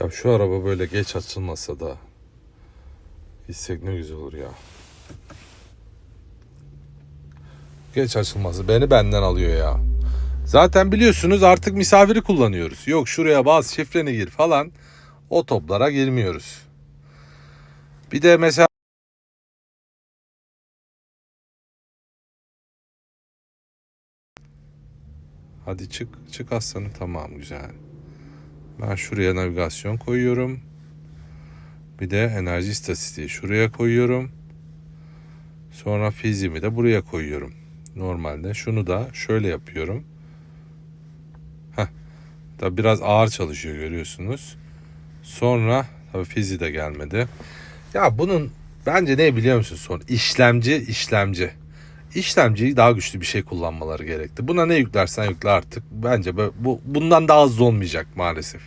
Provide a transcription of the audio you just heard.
Ya şu araba böyle geç açılmasa da gitsek ne güzel olur ya. Geç açılması beni benden alıyor ya. Zaten biliyorsunuz artık misafiri kullanıyoruz. Yok şuraya bas şifreni gir falan. O toplara girmiyoruz. Bir de mesela Hadi çık çık aslanım tamam güzel. Ben şuraya navigasyon koyuyorum. Bir de enerji istatistiği şuraya koyuyorum. Sonra fizimi de buraya koyuyorum. Normalde şunu da şöyle yapıyorum. Heh. Tabi biraz ağır çalışıyor görüyorsunuz. Sonra tabi fizi de gelmedi. Ya bunun bence ne biliyor musun son? İşlemci işlemci. İşlemciyi daha güçlü bir şey kullanmaları gerekti. Buna ne yüklersen yükle artık. Bence bu, bu bundan daha hızlı olmayacak maalesef.